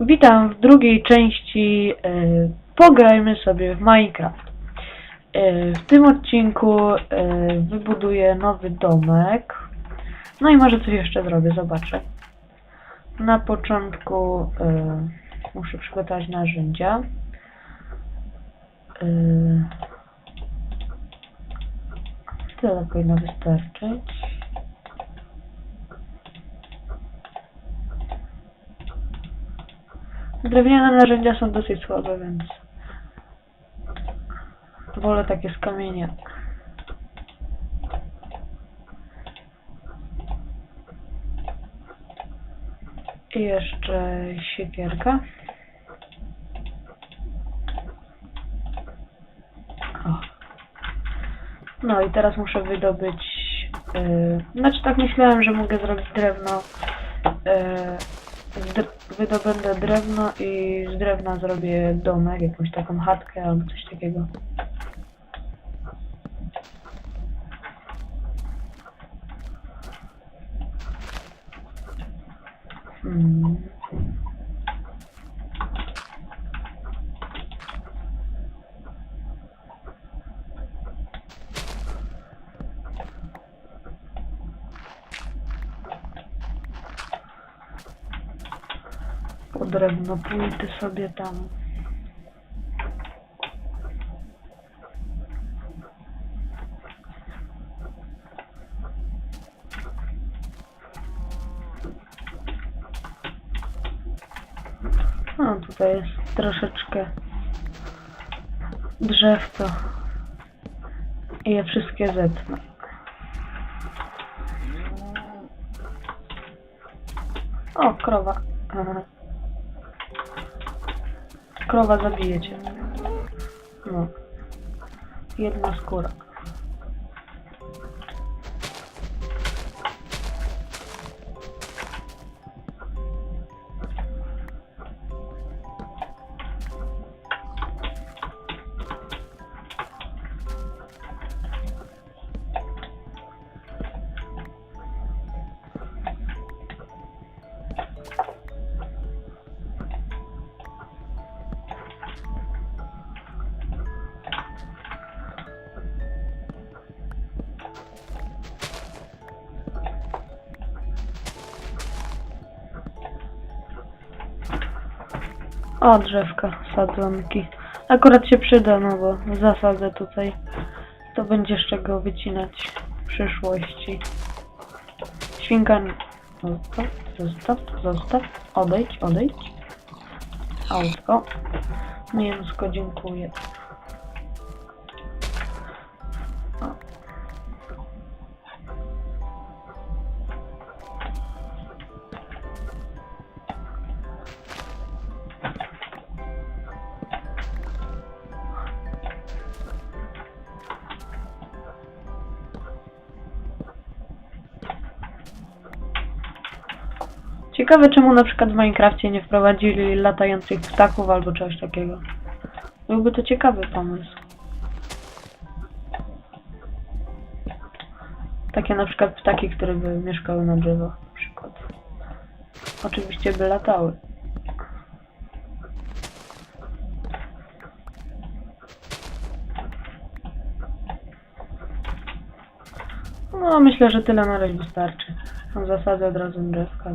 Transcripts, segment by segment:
Witam w drugiej części e, Pograjmy sobie w Minecraft. E, w tym odcinku e, wybuduję nowy domek. No i może coś jeszcze zrobię, zobaczę. Na początku muszę przygotować narzędzia. Tyle powinno wystarczyć. Drewniane narzędzia są dosyć słabe, więc wolę takie z kamienia. I jeszcze siekierka. O. No i teraz muszę wydobyć. Yy, znaczy tak myślałem, że mogę zrobić drewno. Yy, wydobędę drewno i z drewna zrobię domek, jakąś taką chatkę albo coś takiego. Hmm. Po drewno pójdę sobie tam. No tutaj jest troszeczkę drzewko. I je wszystkie zetnę. O, krowa. Aha. Krowa zabije cię. No. Jedna skóra. O, drzewka, sadzonki. Akurat się przyda, no bo zasadzę tutaj. To będzie z czego wycinać w przyszłości. Świnka... Zostaw, zostaw, zostaw. Odejdź, odejdź. Autko. Mięsko, dziękuję. Ciekawe czemu na przykład w Minecrafcie nie wprowadzili latających ptaków albo czegoś takiego. Byłby to ciekawy pomysł. Takie na przykład ptaki, które by mieszkały na drzewach na przykład. Oczywiście by latały. No myślę, że tyle na razie wystarczy. Zasadzę od razu drzewka.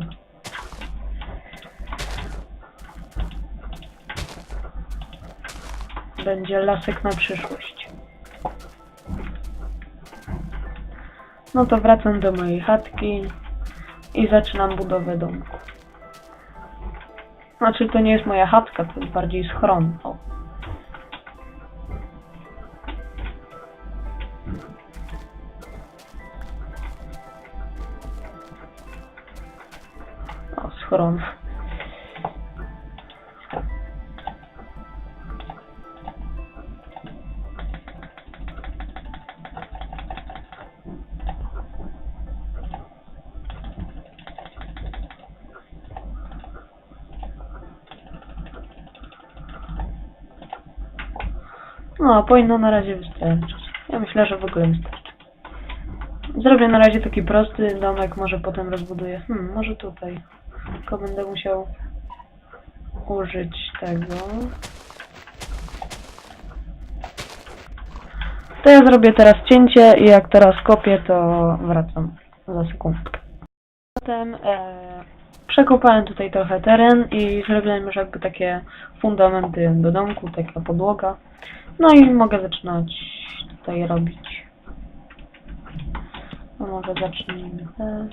Będzie lasek na przyszłość. No to wracam do mojej chatki i zaczynam budowę domku. Znaczy to nie jest moja chatka, to jest bardziej schron. O. O, schron. No, powinno na razie wystarczyć. Ja myślę, że w ogóle wystarczy. Zrobię na razie taki prosty domek, może potem rozbuduję. Hmm, może tutaj. Tylko będę musiał użyć tego. To ja zrobię teraz cięcie i jak teraz kopię, to wracam za sekundkę. Potem e, przekopałem tutaj trochę teren i zrobiłem już jakby takie fundamenty do domku, taka podłoga. No i mogę zaczynać tutaj robić. No może zacznijmy. te.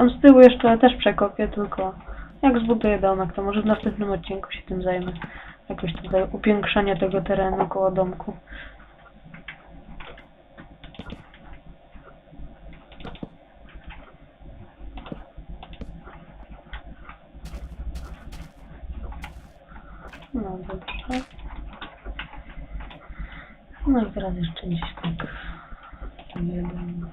Tam z tyłu jeszcze też przekopię, tylko jak zbuduję domek, to może w następnym odcinku się tym zajmę. Jakoś tutaj upiększanie tego terenu koło domku. No dobrze. No i teraz jeszcze gdzieś tak. Jeden.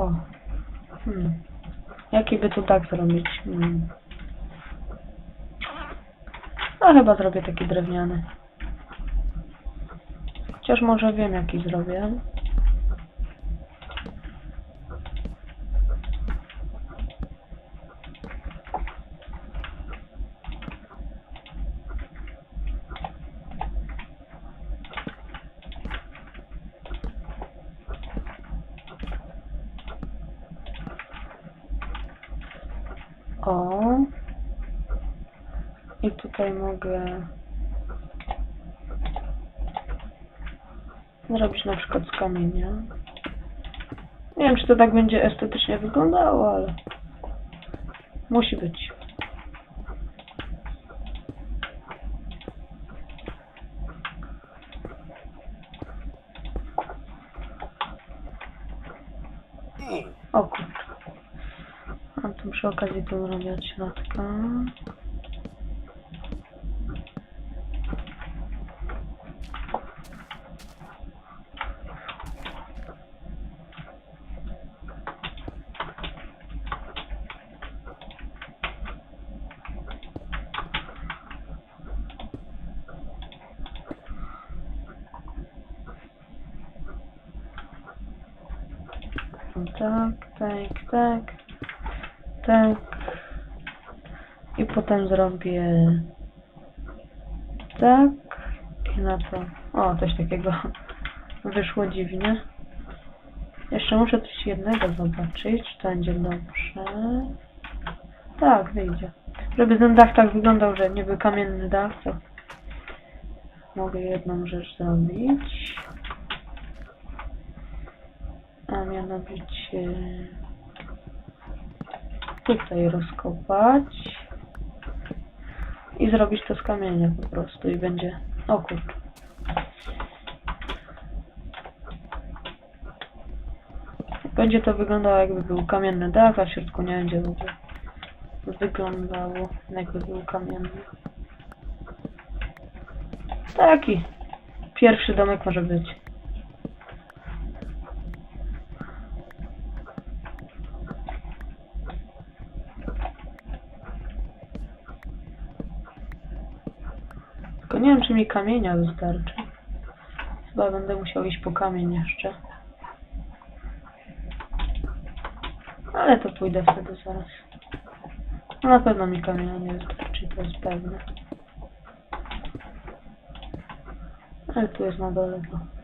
O. Hmm. Jaki by tu tak zrobić? Hmm. No chyba zrobię taki drewniany. Chociaż może wiem jaki zrobię. O. I tutaj mogę zrobić na przykład z kamienia. Nie wiem, czy to tak będzie estetycznie wyglądało, ale musi być. O kurczę. A tu przy okazji tu robię od środka. Tak, tak, tak, tak. I potem zrobię tak i na to. O, coś takiego wyszło dziwnie. Jeszcze muszę coś jednego zobaczyć, czy to będzie dobrze. Tak, wyjdzie. Żeby ten dach tak wyglądał, że niby kamienny dach, to mogę jedną rzecz zrobić. A mianowicie tutaj rozkopać i zrobić to z kamienia po prostu i będzie... O kurczę. Będzie to wyglądało jakby był kamienny dach, a w środku nie będzie w ogóle wyglądało jakby był kamienny. Taki pierwszy domek może być. Tylko nie wiem, czy mi kamienia wystarczy. Chyba będę musiał iść po kamień jeszcze. Ale to pójdę wtedy zaraz. No na pewno mi kamienia nie wystarczy, to jest pewne. Ale tu jest na dole to.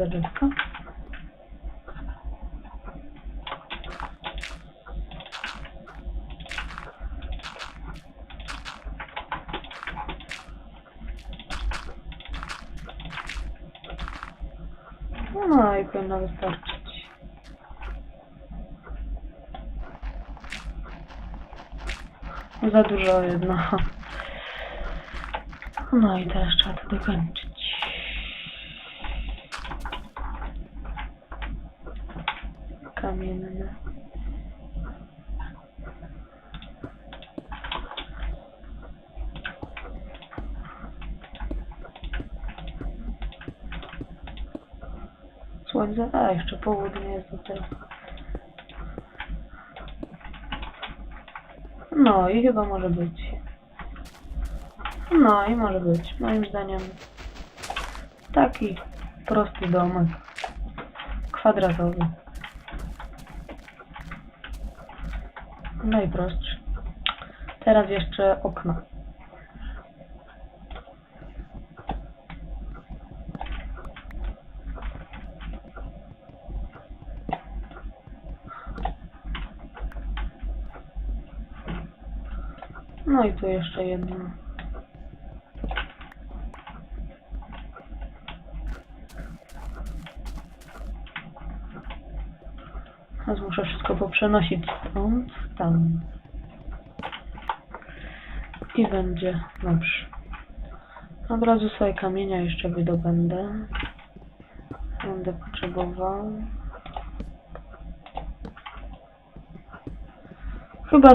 zagadeczka. No i powinno wystarczyć. Za dużo jedna. No i teraz trzeba to dokończyć. Kamienne. Słońce, a jeszcze południe jest do tego. No i chyba może być. No i może być. Moim zdaniem taki prosty domek. Kwadratowy. Najprostszy. Teraz jeszcze okno. No i tu jeszcze jedno. Teraz muszę wszystko poprzenosić stąd, tam. I będzie dobrze. Od razu sobie kamienia jeszcze wydobędę. Będę potrzebował. Chyba,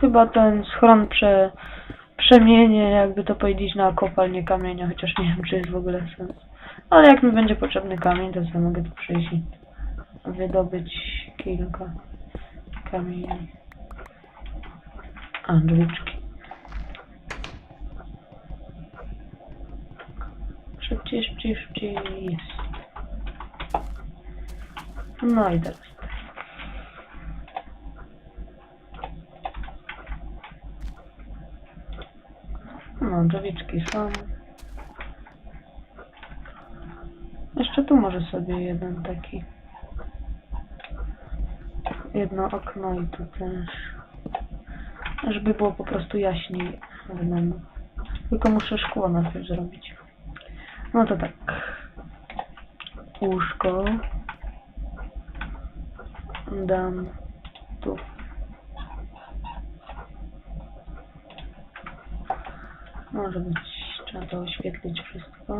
chyba ten schron prze, przemienię, jakby to powiedzieć, na kopalnię kamienia, chociaż nie wiem, czy jest w ogóle sens. Ale jak mi będzie potrzebny kamień, to sobie mogę tu przyjść i wydobyć kilka kamieni. A, drzwiczki. Szybciej, szybciej, szybciej. Jest. No i teraz. No, drzwiczki są. Jeszcze tu może sobie jeden taki. Jedno okno i tu też. Żeby było po prostu jaśniej w domu. Tylko muszę szkło najpierw zrobić. No to tak. Łóżko. Dam tu. Może być, trzeba to oświetlić wszystko.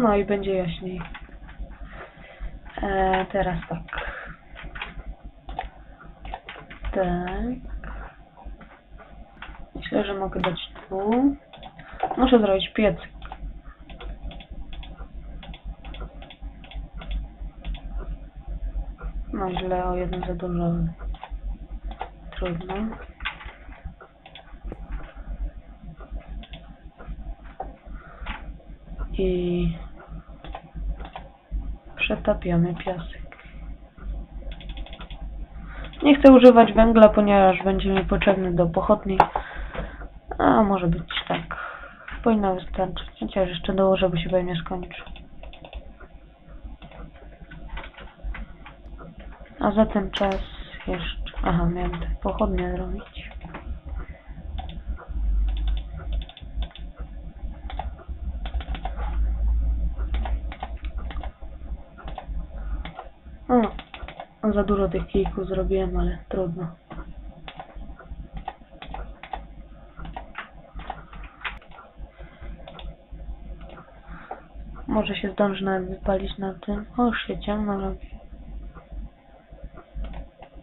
No i będzie jaśniej. E, teraz tak. Tak. Myślę, że mogę dać tu. Muszę zrobić piecyk. No źle, o jeden za dużo. Trudno. I przetapiamy piasek. Nie chcę używać węgla, ponieważ będzie mi potrzebny do pochodni. A może być tak. Powinno wystarczyć. Chociaż jeszcze dołożę, bo się pewnie skończy. A za ten czas jeszcze... Aha, miałem te pochodnie zrobić. O, za dużo tych kijków zrobiłem, ale trudno. Może się zdąży nawet wypalić na tym. O, już się ciemno robi.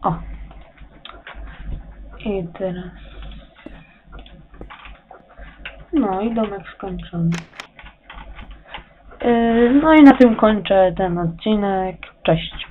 O. I teraz. No i domek skończony. Yy, No i na tym kończę ten odcinek. Cześć.